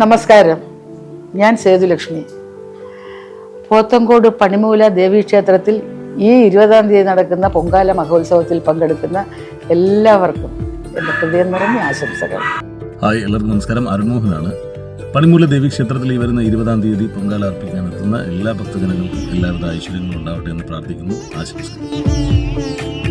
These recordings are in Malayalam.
നമസ്കാരം. ഞാൻ സേതുലക്ഷ്മി. പോത്തങ്കോട് പണിമൂല ദേവീക്ഷേത്രത്തിൽ ഈ ഇരുപതാം തീയതി നടക്കുന്ന പൊങ്കാല മഹോത്സവത്തിൽ പങ്കെടുക്കുന്ന എല്ലാവർക്കും എന്റെ ഹൃദയം നിറഞ്ഞ ആശംസകൾ. ഹായ് എല്ലാവർക്കും നമസ്കാരം. അരുൺമോഹനാണ് പണിമൂല ദേവീക്ഷേത്രത്തിൽ ഈ വരുന്ന ഇരുപതാം തീയതി പൊങ്കാല അർപ്പിക്കാൻ എത്തുന്ന എല്ലാ ഭക്തജനങ്ങൾക്കും എല്ലാവരുടെ ഐശ്വര്യങ്ങളും ഉണ്ടാവട്ടെ എന്ന് പ്രാർത്ഥിക്കുന്നു. ആശംസകൾ.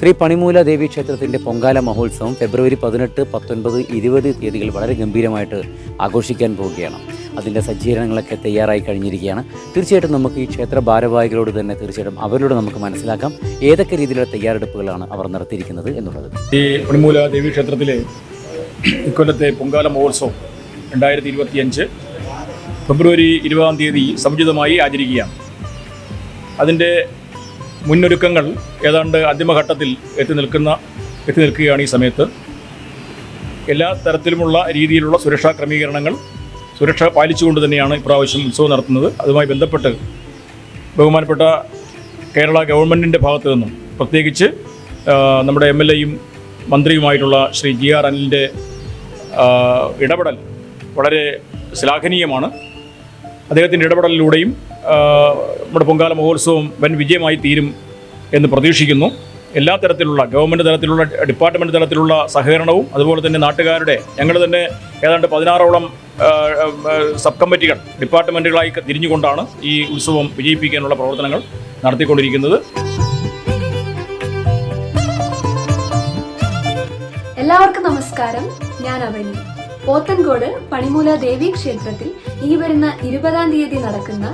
ശ്രീ പണിമൂല ദേവി ക്ഷേത്രത്തിന്റെ പൊങ്കാല മഹോത്സവം ഫെബ്രുവരി പതിനെട്ട് പത്തൊൻപത് ഇരുപത് തീയതികൾ വളരെ ഗംഭീരമായിട്ട് ആഘോഷിക്കാൻ പോവുകയാണ്. അതിന്റെ സജ്ജീകരണങ്ങളൊക്കെ തയ്യാറായി കഴിഞ്ഞിരിക്കുകയാണ്. തീർച്ചയായിട്ടും നമുക്ക് ഈ ക്ഷേത്ര ഭാരവാഹികളോട് തന്നെ തീർച്ചയായിട്ടും അവരോട് നമുക്ക് മനസ്സിലാക്കാം ഏതൊക്കെ രീതിയിലുള്ള തയ്യാറെടുപ്പുകളാണ് അവർ നടത്തിയിരിക്കുന്നത് എന്നുള്ളത്. ഈ പണിമൂല ദേവി ക്ഷേത്രത്തിലെ ഇക്കൊല്ലത്തെ പൊങ്കാല മഹോത്സവം രണ്ടായിരത്തി ഇരുപത്തിയഞ്ച് ഫെബ്രുവരി ഇരുപതാം തീയതി സമുചിതമായി ആചരിക്കുകയാണ്. അതിന്റെ മുന്നൊരുക്കങ്ങൾ ഏതാണ്ട് അന്തിമഘട്ടത്തിൽ എത്തി നിൽക്കുന്ന എത്തി നിൽക്കുകയാണ് ഈ സമയത്ത്. എല്ലാ തരത്തിലുമുള്ള രീതിയിലുള്ള സുരക്ഷാ ക്രമീകരണങ്ങൾ സുരക്ഷ പാലിച്ചുകൊണ്ട് തന്നെയാണ് ഇപ്രാവശ്യം ഉത്സവം നടത്തുന്നത്. അതുമായി ബന്ധപ്പെട്ട് ബഹുമാനപ്പെട്ട കേരള ഗവൺമെന്റിന്റെ ഭാഗത്തു നിന്നും പ്രത്യേകിച്ച് നമ്മുടെ എം എൽ എയും മന്ത്രിയുമായിട്ടുള്ള ശ്രീ ജി ആർ അനിലിന്റെ ഇടപെടൽ വളരെ ശ്ലാഘനീയമാണ്. അദ്ദേഹത്തിന്റെ ഇടപെടലിലൂടെയും നമ്മുടെ പൊങ്കാല മഹോത്സവം വൻ വിജയമായി തീരും എന്ന് പ്രതീക്ഷിക്കുന്നു. എല്ലാ തരത്തിലുള്ള ഗവൺമെന്റ് തലത്തിലുള്ള ഡിപ്പാർട്ട്മെന്റ് തലത്തിലുള്ള സഹകരണവും അതുപോലെ തന്നെ നാട്ടുകാരുടെ ഞങ്ങൾ തന്നെ ഏതാണ്ട് പതിനാറോളം സബ് കമ്മിറ്റികൾ ഡിപ്പാർട്ട്മെന്റുകളായി തിരിഞ്ഞുകൊണ്ടാണ് ഈ ഉത്സവം വിജയിപ്പിക്കാനുള്ള പ്രവർത്തനങ്ങൾ നടത്തിക്കൊണ്ടിരിക്കുന്നത്. എല്ലാവർക്കും നമസ്കാരം. ഞാൻ അവനി. പോത്തൻകോട് പണിമൂല ദേവി ക്ഷേത്രത്തിൽ ഈ വരുന്ന ഇരുപതാം തീയതി നടക്കുന്ന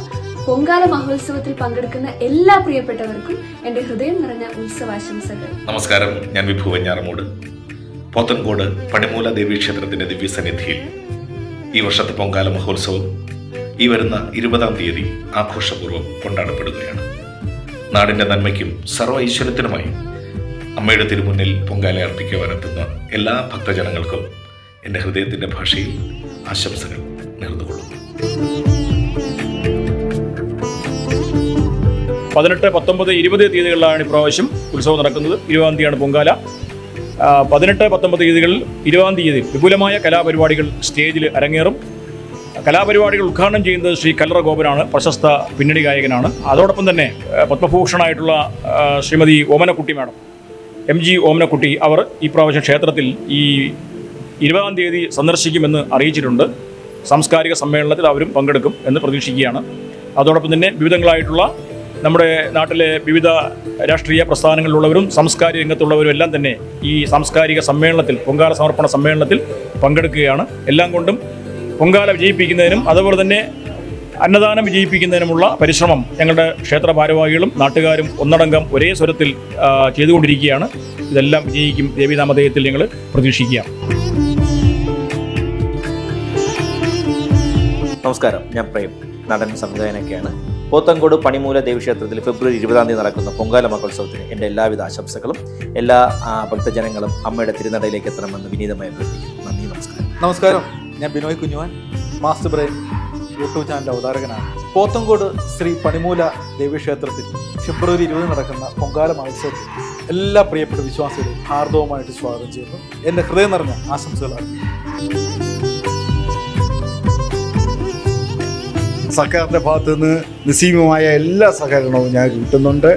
പൊങ്കാല മഹോത്സവത്തിൽ പങ്കെടുക്കുന്ന എല്ലാ പ്രിയപ്പെട്ടവർക്കും എന്റെ ഹൃദയം നിറഞ്ഞ ഉത്സവാശംസകൾ. നമസ്കാരം ഞാൻ വിഭു വഞ്ഞാറമൂട്. പോത്തൻകോട് പണിമൂല ദേവീ ക്ഷേത്രത്തിന്റെ ദിവ്യസന്നിധിയിൽ ഈ വർഷത്തെ പൊങ്കാല മഹോത്സവം ഈ വരുന്ന ഇരുപതാം തീയതി ആഘോഷപൂർവം കൊണ്ടാടപ്പെടുകയാണ്. നാടിന്റെ നന്മയ്ക്കും സർവ ഐശ്വര്യത്തിനുമായി അമ്മയുടെ തിരുമുന്നിൽ പൊങ്കാല അർപ്പിക്കുവാനെത്തുന്ന എല്ലാ ഭക്തജനങ്ങൾക്കും എന്റെ ഹൃദയത്തിന്റെ ഭാഷയിൽ ആശംസകൾ നേർന്നുകൊള്ളുന്നു. പതിനെട്ട് പത്തൊമ്പത് ഇരുപത് തീയതികളിലാണ് ഇപ്രാവശ്യം ഉത്സവം നടക്കുന്നത്. ഇരുപതാം തീയതിയാണ് പൊങ്കാല. പതിനെട്ട് പത്തൊമ്പത് തീയതികളിൽ ഇരുപതാം തീയതി വിപുലമായ കലാപരിപാടികൾ സ്റ്റേജിൽ അരങ്ങേറും. കലാപരിപാടികൾ ഉദ്ഘാടനം ചെയ്യുന്നത് ശ്രീ കല്ലറ ഗോപനാണ് പ്രശസ്ത പിന്നണി ഗായകനാണ്. അതോടൊപ്പം തന്നെ പത്മഭൂഷണായിട്ടുള്ള Shrimati Omanakutty madam M G Omanakutty അവർ ഈ പ്രാവശ്യം ക്ഷേത്രത്തിൽ ഈ ഇരുപതാം തീയതി സന്ദർശിക്കുമെന്ന് അറിയിച്ചിട്ടുണ്ട്. സാംസ്കാരിക സമ്മേളനത്തിൽ അവരും പങ്കെടുക്കും എന്ന് പ്രതീക്ഷിക്കുകയാണ്. അതോടൊപ്പം തന്നെ വിവിധങ്ങളായിട്ടുള്ള നമ്മുടെ നാട്ടിലെ വിവിധ രാഷ്ട്രീയ പ്രസ്ഥാനങ്ങളിലുള്ളവരും സാംസ്കാരിക രംഗത്തുള്ളവരും എല്ലാം തന്നെ ഈ സാംസ്കാരിക സമ്മേളനത്തിൽ പൊങ്കാല സമർപ്പണ സമ്മേളനത്തിൽ പങ്കെടുക്കുകയാണ്. എല്ലാം കൊണ്ടും പൊങ്കാല വിജയിപ്പിക്കുന്നതിനും അതുപോലെ തന്നെ അന്നദാനം വിജയിപ്പിക്കുന്നതിനുമുള്ള പരിശ്രമം ഞങ്ങളുടെ ക്ഷേത്ര ഭാരവാഹികളും നാട്ടുകാരും ഒന്നടങ്കം ഒരേ സ്വരത്തിൽ ചെയ്തുകൊണ്ടിരിക്കുകയാണ്. ഇതെല്ലാം വിജയിക്കും ദേവീനാമധേയത്തിൽ ഞങ്ങൾ പ്രതീക്ഷിക്കുക നമസ്കാരം. ഞാൻ പ്രേം. നടൻ സംവിധായകനൊക്കെയാണ്. പോത്തങ്കോട് പണിമൂല ദേവീക്ഷേത്രത്തിൽ ഫെബ്രുവരി ഇരുപതാം തീയതി നടക്കുന്ന പൊങ്കാല മഹോത്സവത്തിന് എന്റെ എല്ലാവിധ ആശംസകളും എല്ലാ ഭക്തജനങ്ങളും അമ്മയുടെ തിരുനടയിലേക്ക് എത്തണമെന്ന് വിനീതമായി അഭ്യർത്ഥിക്കുന്നു. നന്ദി നമസ്കാരം. നമസ്കാരം. ഞാൻ Binoy Kunjuvan master brain YouTube channel അവതാരകനാണ് Pothencode Sree Panimoola ദേവീക്ഷേത്രത്തിൽ ഫെബ്രുവരി ഇരുപത് നടക്കുന്ന പൊങ്കാല മഹോത്സവത്തിൽ എല്ലാ പ്രിയപ്പെട്ട വിശ്വാസികളെയും ഹാർദവമായിട്ട് സ്വാഗതം ചെയ്യുന്നു. എന്റെ ഹൃദയം നിറഞ്ഞ ആശംസകൾ സർക്കാരിന്റെ ഭാഗത്തു നിന്ന് നിസ്സീമമായ എല്ലാ സഹകരണവും ഞങ്ങൾക്ക് കിട്ടുന്നുണ്ട്.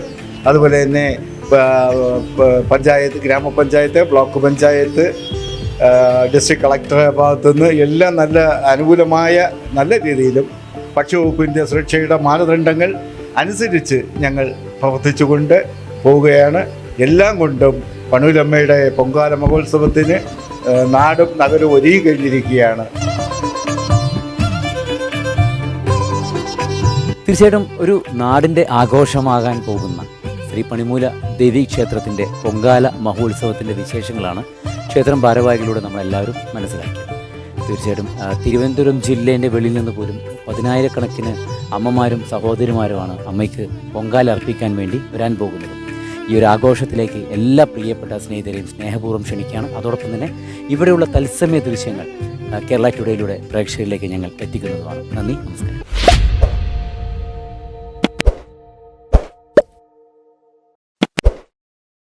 അതുപോലെ തന്നെ പഞ്ചായത്ത് ഗ്രാമപഞ്ചായത്ത് ബ്ലോക്ക് പഞ്ചായത്ത് ഡിസ്ട്രിക്ട് കളക്ടറുടെ ഭാഗത്തു നിന്ന് എല്ലാം നല്ല അനുകൂലമായ നല്ല രീതിയിലും ഭക്ഷ്യവകുപ്പിന്റെ സുരക്ഷയുടെ മാനദണ്ഡങ്ങൾ അനുസരിച്ച് ഞങ്ങൾ പ്രവർത്തിച്ചുകൊണ്ട് പോവുകയാണ്. എല്ലാം കൊണ്ടും പണൂരമ്മയുടെ പൊങ്കാല മഹോത്സവത്തിന് നാടും നഗരവും ഒരുങ്ങി കഴിഞ്ഞിരിക്കുകയാണ്. തീർച്ചയായിട്ടും ഒരു നാടിന്റെ ആഘോഷമാകാൻ പോകുന്ന ശ്രീ പണിമൂല ദേവീ ക്ഷേത്രത്തിന്റെ പൊങ്കാല മഹോത്സവത്തിന്റെ വിശേഷങ്ങളാണ് ക്ഷേത്രം ഭാരവാഹികളിലൂടെ നമ്മളെല്ലാവരും മനസ്സിലാക്കിയത്. തീർച്ചയായിട്ടും തിരുവനന്തപുരം ജില്ലേന്റെ വെളിയിൽ നിന്ന് പോലും പതിനായിരക്കണക്കിന് അമ്മമാരും സഹോദരിമാരുമാണ് അമ്മയ്ക്ക് പൊങ്കാല അർപ്പിക്കാൻ വേണ്ടി വരാൻ പോകുന്നത്. ഈ ഒരു ആഘോഷത്തിലേക്ക് എല്ലാ പ്രിയപ്പെട്ട സ്നേഹിതരെയും സ്നേഹപൂർവം ക്ഷണിക്കുകയാണ്. അതോടൊപ്പം തന്നെ ഇവിടെയുള്ള തത്സമയ ദൃശ്യങ്ങൾ കേരള ടുഡേയിലൂടെ പ്രേക്ഷകരിലേക്ക് ഞങ്ങൾ എത്തിക്കുന്നതുമാണ്. നന്ദി നമസ്കാരം.